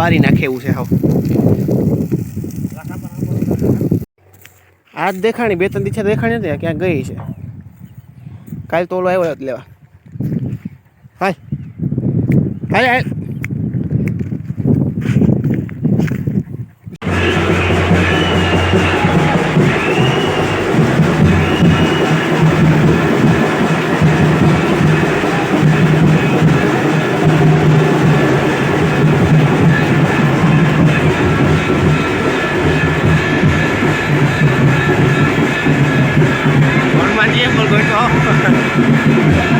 બારી નાખે એવું છે, હાવ. આજ દેખાણી, બે ત્રણ દિવસે દેખાણી હતી ક્યાં ગઈ છે? કાલ તો ઓલો આવ્યો લેવા. હાલ. હાલ હાલ. Thank you.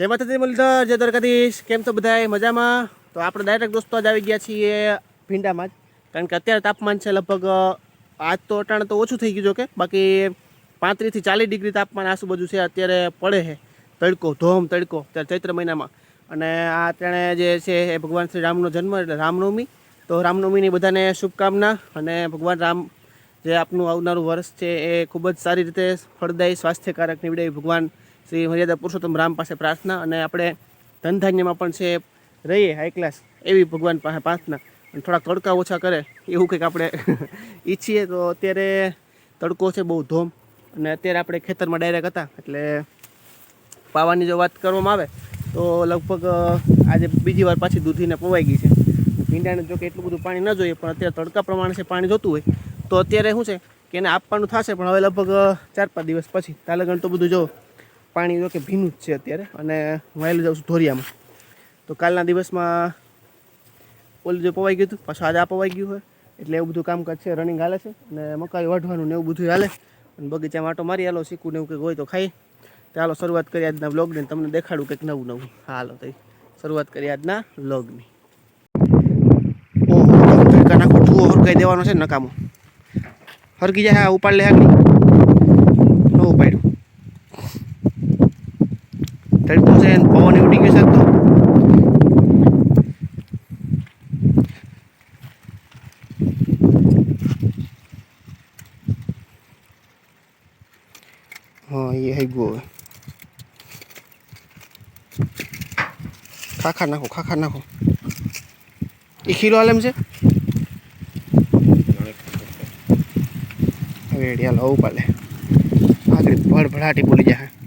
જય માતાજી મુરલીધર, જય દ્વારકાધીશ. કેમ છો બધાય? મજામાં? તો આપણે ડાયરેક્ટ દોસ્તો જ આવી ગયા છીએ ભીંડામાં જ. કારણ કે અત્યારે તાપમાન છે લગભગ આજ તો અટાણે તો ઓછું થઈ ગયું છે કે બાકી પાંત્રીસથી ચાલીસ ડિગ્રી તાપમાન આજુબાજુ છે, અત્યારે પડે છે. તડકો, ધોમ તડકો અત્યારે ચૈત્ર મહિનામાં. અને આ અત્યારે જે છે એ ભગવાન શ્રી રામનો જન્મ, એટલે રામનવમી. તો રામનવમીની બધાને શુભકામના અને ભગવાન રામ જે આપનું આવનારું વર્ષ છે એ ખૂબ જ સારી રીતે ફળદાયી, સ્વાસ્થ્યકારક નીવડે ભગવાન શ્રી મર્યાદા પુરુષોત્તમ રામ પાસે પ્રાર્થના અને આપણે ધનધાન્યમાં પણ છે, રહીએ હાઈ ક્લાસ એવી ભગવાન પાસે પ્રાર્થના. અને થોડા તડકા ઓછા કરે, એવું કંઈક આપણે ઈચ્છીએ. તો અત્યારે તડકો છે બહુ ધોમ અને અત્યારે આપણે ખેતરમાં ડાયરેક્ટ હતા, એટલે પાવાની જો વાત કરવામાં આવે, તો લગભગ આજે બીજી વાર પાછી દૂધીને પવાઈ ગઈ છે. ભીંડાને જો કે એટલું બધું પાણી ન જોઈએ, પણ અત્યારે તડકા પ્રમાણે છે પાણી જોતું હોય, તો અત્યારે શું છે કે એને આપવાનું થશે, પણ હવે લગભગ ચાર પાંચ દિવસ પછી. તાલગણ તો બધું જો પાણી જો કે ભીનું જ છે અત્યારે. અને હું આવેલું જાઉં છું ધોરિયામાં. તો કાલના દિવસમાં ઓલું જે પવાઈ ગયું હતું, પાછું આજે આ પવાઈ ગયું હોય, એટલે એવું બધું કામકાજ છે રનિંગ હાલે છે, અને મકાઈ વાઢવાનું ને એવું બધું હાલે. અને બગીચામાં આટો મારી હાલો શીખવું ને એવું કંઈક હોય તો ખાઈ. તો હાલો, શરૂઆત કરી આજના વ્લોગની, તમને દેખાડું કંઈક નવું નવું. હાલો તો શરૂઆત કરી આજના વ્લોગની. નાખો ઠુઓ હરકાઈ દેવાનો છે નકામો. હરકી જાય, હા, ઉપાડ લે હાકી ન ઉપાડ્યું. તડકો છે પવન એ ઉડી ગયો છે તો? હા, એ હઈ ગયો ખાખા નાખો ખાખા નાખો. એ ખીલો હાલ એમ છે? હાલ આવું પાલે. આગળ ભડભડાટી બોલી જાય.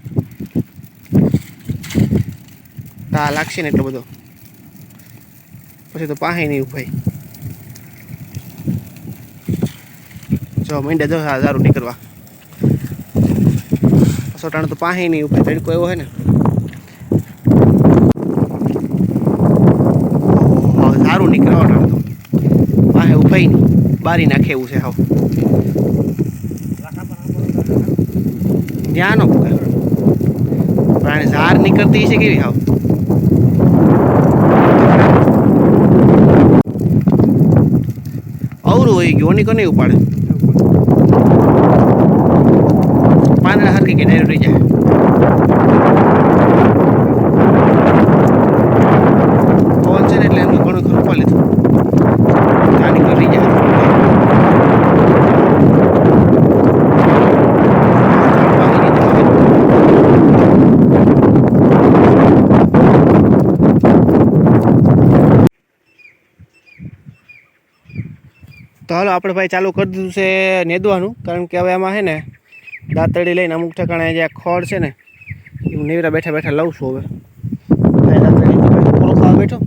તા લાગશે ને એટલો બધો. પછી તો પાહે નહીં ઉભાઈ જો મીંડે જો દારૂ નીકળવા. સોટાણ તો પાહે નહીં ઉભાઈ તડકો એવો હે ને. સારું નીકળવા ટાણ તો. પાહે ઉભાઈ નહીં. બારી નાખે એવું છે હાવ. ધ્યાન પુગાય ઝાર નીકળતી છે કેવી હાવ? અવરું હોય ગયું ઓની કોને ઉપાડે પાંદડા હરકી કે ડાયરેક્ટ રહી જાય પવન છે ને એટલે એમનું ઘણું ખરું ઉપાડી લીધું ગાડી તો રહી જાય તો હાલો, આપણે ભાઈ ચાલુ કરી દીધું છે નેદવાનું, કારણ કે હવે આમાં છે ને દાંતળી લઈને અમુક ઠેકાણે જે ખોળ છે ને એ હું નેવરા બેઠા બેઠા લઉં છું હવે. ખાવા બેઠો.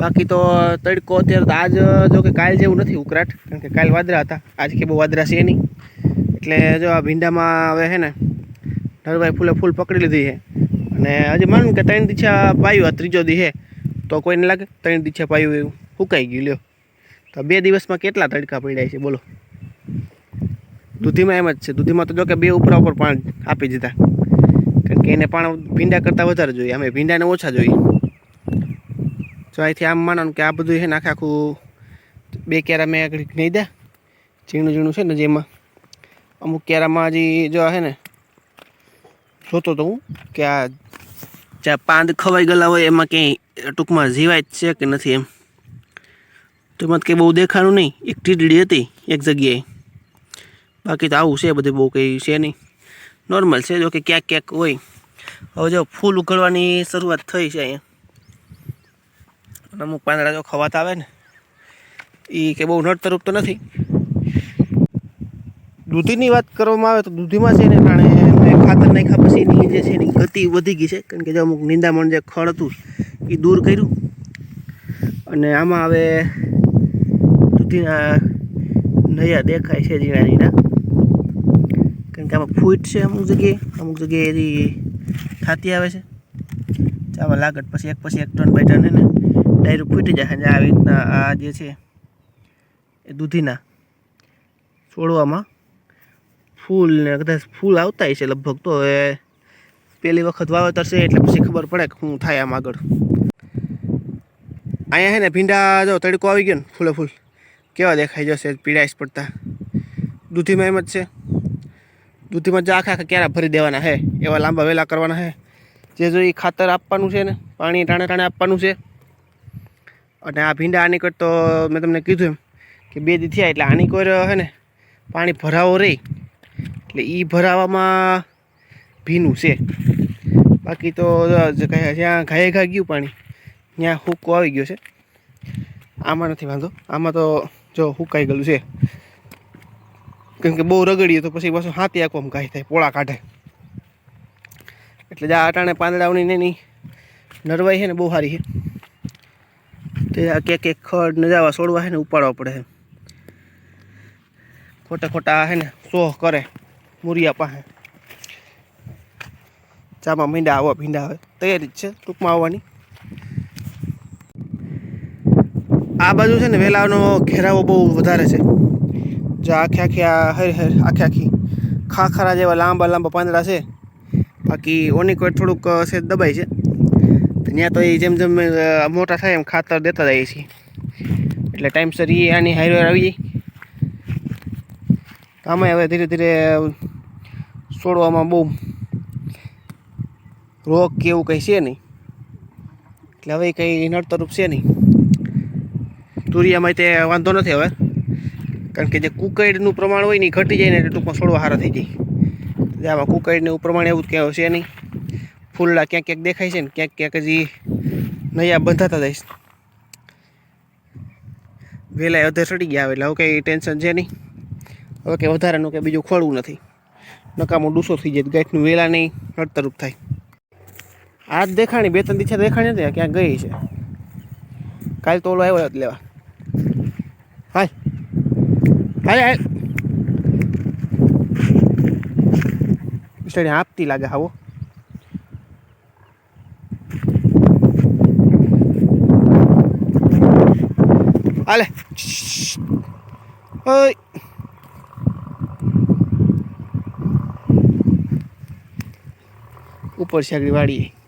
બાકી તો તડકો અત્યારે તો આજ, જો કે કાલ જેવું નથી ઉકળાટ કારણ કે કાલ વાદરા હતા. આજ કે બહુ વાદરા છે નહીં. એટલે જો આ ભીંડામાં હવે છે ને, નરભાઈ ફૂલે ફૂલ પકડી લીધી છે. અને હજી માનું કે ત્રણ દીછા પાયું આ ત્રીજો દી છે. તો કોઈને લાગે? ત્રણ દીછા પાયું એવું. સુકાઈ ગયું, લ્યો. તો બે દિવસમાં કેટલા તડકા પડ્યા છે, બોલો. દૂધીમાં એમ જ છે, દૂધીમાં તો જો કે બે ઉપરા ઉપર પાણી આપી દીધા. કારણ કે એને પાણી ભીંડા કરતાં વધારે જોઈએ, અમે ભીંડાને ઓછા જોઈએ. જો અહીંથી આમ માનો કે આ બધું છે ને આખે આખું બે કેરા મેં આગળ નહીં દે ઝીણું ઝીણું છે ને જેમાં. અમુક કેરામાં હજી જો છે ને, જોતો તો હું કે આ જ્યાં પાંદ ખવાઈ ગયેલા હોય એમાં ક્યાંય ટૂંકમાં જીવાય જ છે કે નથી એમ? તો એમાં કંઈ બહુ દેખાણું નહીં. એક ટીડડી હતી, એક જગ્યાએ. બાકી તો આવું છે, બધું બહુ કંઈ છે નહીં. નોર્મલ છે, જો કે ક્યાંક ક્યાંક હોય. હવે જો ફૂલ ઉકળવાની શરૂઆત થઈ છે અહીંયા. અમુક પાંદડા જો ખવાતા આવે ને એ કે બહુ નડતરૂપ તો નથી. દૂધીની વાત કરવામાં આવે તો દૂધીમાં છે ને કારણે ખાતર નાખ્યા પછી એની જે છે એની ગતિ વધી ગઈ છે. કારણ કે જો અમુક નિંદામણ જે ખળ હતું એ દૂર કર્યું. અને આમાં હવે દૂધીના નયા દેખાય છે ઝીણા ઝીણા કારણ કે આમાં ફૂટ છે અમુક જગ્યાએ અમુક જગ્યાએ એની થાતી આવે છે. આમાં લાગત પછી એક પછી એક ટન બાય ટન એને ડાયરેક્ટ ફૂટી જાય અને આવી રીતના આ જે છે, એ દૂધીના છોડવામાં ફૂલ ને કદાચ ફૂલ આવતા છે લગભગ તો. એ પહેલી વખત વાવેતર છે એટલે પછી ખબર પડે કે શું થાય આમ આગળ. અહીંયા છે ને ભીંડા જો તડકો આવી ગયો ને ફૂલે ફૂલ. કેવા દેખાઈ જશે? પીળાશ પડતા દૂધીમાં એમ જ છે. દૂધીમાં જે આખા આખા ક્યારે ભરી દેવાના છે એવા લાંબા વેલા કરવાના છે જે જો એ ખાતર આપવાનું છે ને, પાણી ટાણે ટાણે આપવાનું છે. અને આ ભીંડા આની કર તો મેં તમને કીધું એમ કે બે દી થયા એટલે આની કોર છે ને, પાણી ભરાવો રહી એટલે એ ભરાવામાં ભીનું છે. બાકી તો જ્યાં ઘાએ ઘા ગયું પાણી, ત્યાં હુક્કો આવી ગયો છે. આમાં નથી વાંધો. આમાં તો જો હુકાઈ ગયેલું છે? કેમ કે બહુ રગડીએ તો પછી પાછું હાથી આખું આમ થાય, પોળા કાઢે. એટલે જ્યાં અટાણે પાંદડાઓની ને નરવાઈ છે ને બહુ સારી છે. તે આ ક્યાંક એક ખડ નજાવા જવા છોડવા છે ને ઉપાડવા પડે છે. ખોટા ખોટા છે ને સોહ કરે મુરિયા પાસે. ચામાં મીંડા આવો ભીંડા આવે. તૈયારી જ છે ટૂંકમાં આવવાની. આ બાજુ છે ને વેલાનો ઘેરાવો બહુ વધારે છે. જો આખે આખી આ હર હર આખે આખી ખાખરા જેવા લાંબા લાંબા પાંદડા છે. બાકી ઓની કોઈ થોડુંક છે દબાય છે. ત્યાં તો એ જેમ જેમ મોટા થાય એમ ખાતર દેતા જાય છે એટલે ટાઈમસર એ આની હાઈવે આવી જાય. આમાં હવે ધીરે ધીરે છોડવામાં બહુ રોગ કે એવું કંઈ છે નહીં. એટલે હવે કંઈ નડતરૂપ છે નહીં. તુરિયામાં તે વાંધો નથી હવે. કારણ કે જે કુકૈડનું પ્રમાણ હોય ને ઘટી જાય ને એટલે ટૂંકમાં છોડવા સારા થઈ જાય. આમાં એવું પ્રમાણ એવું જ કહેવાય, છે નહીં? ફૂલડા ક્યાંક ક્યાંક દેખાય છે ને, ક્યાંક ક્યાંક હજી નયા બંધાતા જઈશ વહેલા અધે સડી ગયા એટલે હવે કંઈ ટેન્શન છે નહીં. હવે કંઈ વધારાનું કંઈ બીજું ખોળવું નથી. નકામો ડૂસો થઈ જાય, ગાંઠનું વેલા નહીં નડતરૂપ થાય. આજ દેખાણી, બે ત્રણ દીછા દેખાણી આ ક્યાંક ગઈ છે. કાલ તો ઓલો આવ્યો હતો લેવા હાલ હાલ હાલ બિચારી આપતી લાગે હાવો હાલે ઓય ઉપર છે આગળ વાડીએ